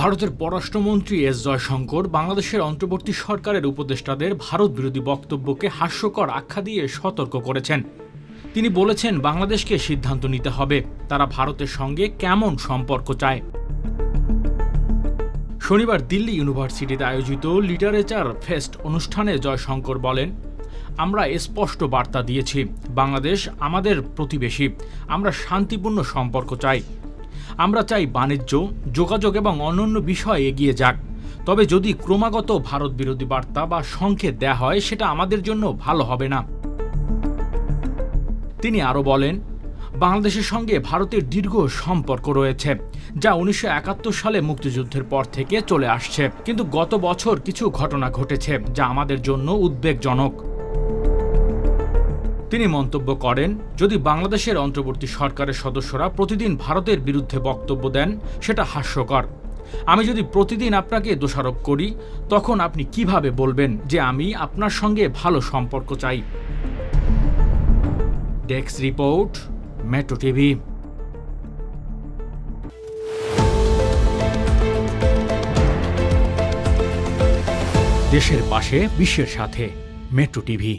ভারতের পররাষ্ট্রমন্ত্রী এস জয়শঙ্কর বাংলাদেশের অন্তর্বর্তী সরকারের উপদেষ্টাদের ভারত বিরোধী বক্তব্যকে হাস্যকর আখ্যা দিয়ে সতর্ক করেছেন। তিনি বলেছেন, বাংলাদেশকে সিদ্ধান্ত নিতে হবে, তারা ভারতের সঙ্গে কেমন সম্পর্ক চায়। শনিবার দিল্লি ইউনিভার্সিটিতে আয়োজিত লিটারেচার ফেস্ট অনুষ্ঠানে জয়শঙ্কর বলেন, আমরা স্পষ্ট বার্তা দিয়েছি, বাংলাদেশ আমাদের প্রতিবেশী, আমরা শান্তিপূর্ণ সম্পর্ক চাই। আমরা চাই বাণিজ্য, যোগাযোগ এবং অন্যান্য বিষয়ে এগিয়ে যাক। তবে যদি ক্রমাগত ভারত বিরোধী বার্তা বা সংকেত দেয়া হয়, সেটা আমাদের জন্য ভালো হবে না। তিনি আরও বলেন, বাংলাদেশের সঙ্গে ভারতের দীর্ঘ সম্পর্ক রয়েছে, যা উনিশশো একাত্তর সালে মুক্তিযুদ্ধের পর থেকে চলে আসছে। কিন্তু গত বছর কিছু ঘটনা ঘটেছে, যা আমাদের জন্য উদ্বেগজনক। তিনি মন্তব্য করেন, যদি বাংলাদেশের অন্তর্বর্তী সরকারের সদস্যরা প্রতিদিন ভারতের বিরুদ্ধে বক্তব্য দেন, সেটা হাস্যকর। আমি যদি প্রতিদিন আপনাকে দোষারোপ করি, তখন আপনি কীভাবে বলবেন যে আমি আপনার সঙ্গে ভালো সম্পর্ক চাই? ডেক্স রিপোর্ট, মেট্রো টিভি। দেশের পাশে, বিশ্বের সাথে, মেট্রো টিভি।